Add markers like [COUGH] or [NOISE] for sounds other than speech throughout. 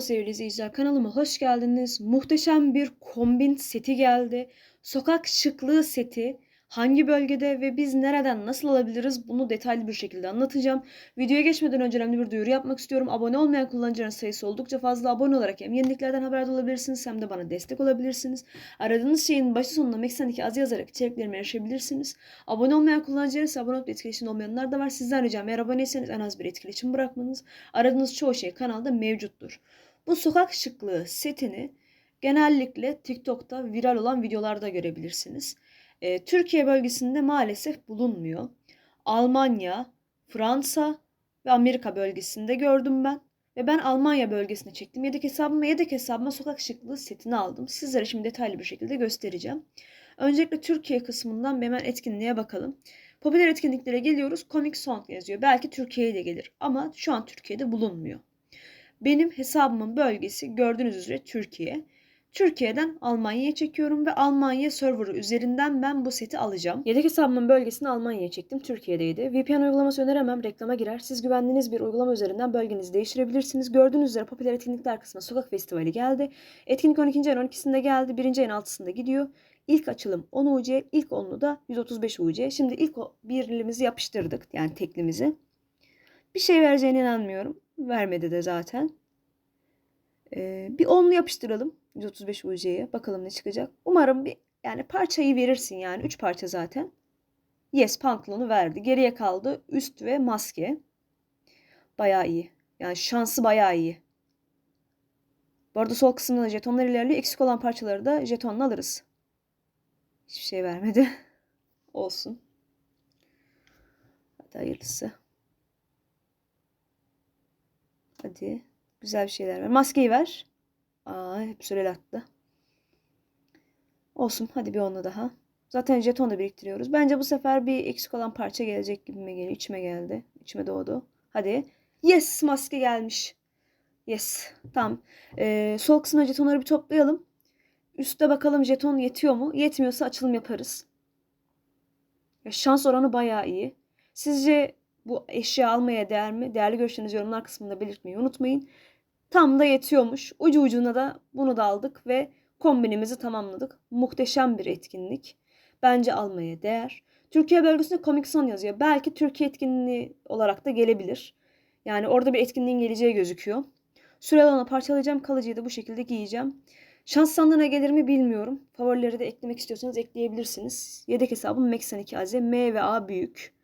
Merhaba sevgili izleyiciler kanalıma hoş geldiniz. Muhteşem bir kombin seti geldi. Sokak şıklığı seti. Hangi bölgede ve biz nereden nasıl alabiliriz bunu detaylı bir şekilde anlatacağım. Videoya geçmeden önce önemli bir duyuru yapmak istiyorum. Abone olmayan kullanıcıların sayısı oldukça fazla. Abone olarak hem yeniliklerden haberdar olabilirsiniz hem de bana destek olabilirsiniz. Aradığınız şeyin başı sonuna Meksan2 az yazarak içeriklerime erişebilirsiniz. Abone olmayan kullanıcılar ise abone olup etkileşim olmayanlar da var. Sizden ricam eğer aboneyseniz en az bir etkileşim bırakmanız. Aradığınız çoğu şey kanalda mevcuttur. Bu sokak şıklığı setini genellikle TikTok'ta viral olan videolarda görebilirsiniz. E, Türkiye bölgesinde maalesef bulunmuyor. Almanya, Fransa ve Amerika bölgesinde gördüm ben. Ve ben Almanya bölgesine çektim. Yedek hesabıma yedek hesabıma sokak şıklığı setini aldım. Sizlere şimdi detaylı bir şekilde göstereceğim. Öncelikle Türkiye kısmından hemen etkinliğe bakalım. Popüler etkinliklere geliyoruz. Comic Song yazıyor. Belki Türkiye'ye de gelir ama şu an Türkiye'de bulunmuyor. Benim hesabımın bölgesi gördüğünüz üzere Türkiye. Türkiye'den Almanya'ya çekiyorum ve Almanya serverı üzerinden ben bu seti alacağım. Yedek hesabımın bölgesini Almanya'ya çektim. Türkiye'deydi. VPN uygulaması öneremem. Reklama girer. Siz güvendiğiniz bir uygulama üzerinden bölgenizi değiştirebilirsiniz. Gördüğünüz üzere popüler etkinlikler kısmına Sokak Festivali geldi. Etkinlik 12. ayın 12'sinde geldi. 1. ayın 6'sında gidiyor. İlk açılım 10 UC, ilk onlu da 135 UC. Şimdi ilk birlimizi yapıştırdık. Yani teklimizi. Bir şey vereceğine inanmıyorum. Vermedi de zaten. Ee, bir onlu yapıştıralım. 135 UC'ye. Bakalım ne çıkacak. Umarım bir yani parçayı verirsin yani. 3 parça zaten. Yes pantolonu verdi. Geriye kaldı üst ve maske. Bayağı iyi. Yani şansı bayağı iyi. Bu arada sol kısımda da jetonlar ilerliyor. Eksik olan parçaları da jetonla alırız. Hiçbir şey vermedi. [LAUGHS] Olsun. Hadi hayırlısı. Hadi. Güzel bir şeyler ver. Maskeyi ver. Aa, hep süreli attı. Olsun. Hadi bir onunla daha. Zaten jeton da biriktiriyoruz. Bence bu sefer bir eksik olan parça gelecek gibime geliyor. İçime geldi. İçime doğdu. Hadi. Yes maske gelmiş. Yes. Tamam. Ee, sol kısmına jetonları bir toplayalım. Üste bakalım jeton yetiyor mu? Yetmiyorsa açılım yaparız. Ya şans oranı bayağı iyi. Sizce bu eşya almaya değer mi? Değerli görüşlerinizi yorumlar kısmında belirtmeyi unutmayın. Tam da yetiyormuş. Ucu ucuna da bunu da aldık ve kombinimizi tamamladık. Muhteşem bir etkinlik. Bence almaya değer. Türkiye bölgesinde Comic Son yazıyor. Belki Türkiye etkinliği olarak da gelebilir. Yani orada bir etkinliğin geleceği gözüküyor. Süreli olana parçalayacağım. Kalıcıyı da bu şekilde giyeceğim. Şans sandığına gelir mi bilmiyorum. Favorileri de eklemek istiyorsanız ekleyebilirsiniz. Yedek hesabım Max 2 M ve A büyük.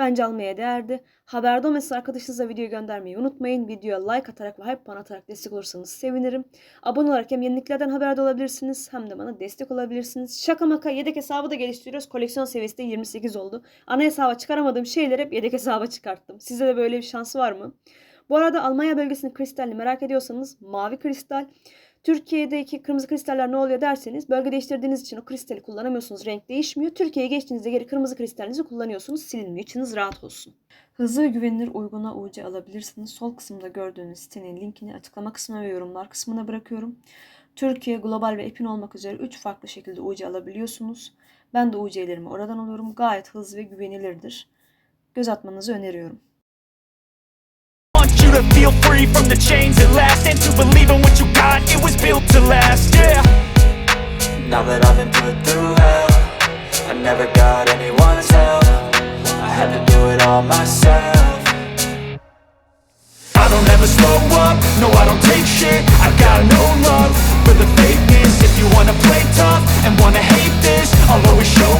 Bence almaya değerdi. Haberde olmasa arkadaşınıza video göndermeyi unutmayın. Videoya like atarak ve hype puan atarak destek olursanız sevinirim. Abone olarak hem yeniliklerden haberdar olabilirsiniz hem de bana destek olabilirsiniz. Şaka maka yedek hesabı da geliştiriyoruz. Koleksiyon seviyesi de 28 oldu. Ana hesaba çıkaramadığım şeyleri hep yedek hesaba çıkarttım. Sizde de böyle bir şansı var mı? Bu arada Almanya bölgesinin kristalini merak ediyorsanız mavi kristal. Türkiye'deki kırmızı kristaller ne oluyor derseniz bölge değiştirdiğiniz için o kristali kullanamıyorsunuz. Renk değişmiyor. Türkiye'ye geçtiğinizde geri kırmızı kristalinizi kullanıyorsunuz. Silinmiyor. İçiniz rahat olsun. Hızlı ve güvenilir uyguna UC alabilirsiniz. Sol kısımda gördüğünüz sitenin linkini açıklama kısmına ve yorumlar kısmına bırakıyorum. Türkiye, global ve epin olmak üzere 3 farklı şekilde UC alabiliyorsunuz. Ben de UC'lerimi oradan alıyorum. Gayet hızlı ve güvenilirdir. Göz atmanızı öneriyorum. you to feel free from the chains at last And to believe in what you it was built to last, yeah. Now that I've been put through hell I never got anyone's help. I had to do it all myself. I don't ever slow up, no I don't take shit. I got no love for the fakeness. If you wanna play tough and wanna hate this I'll always show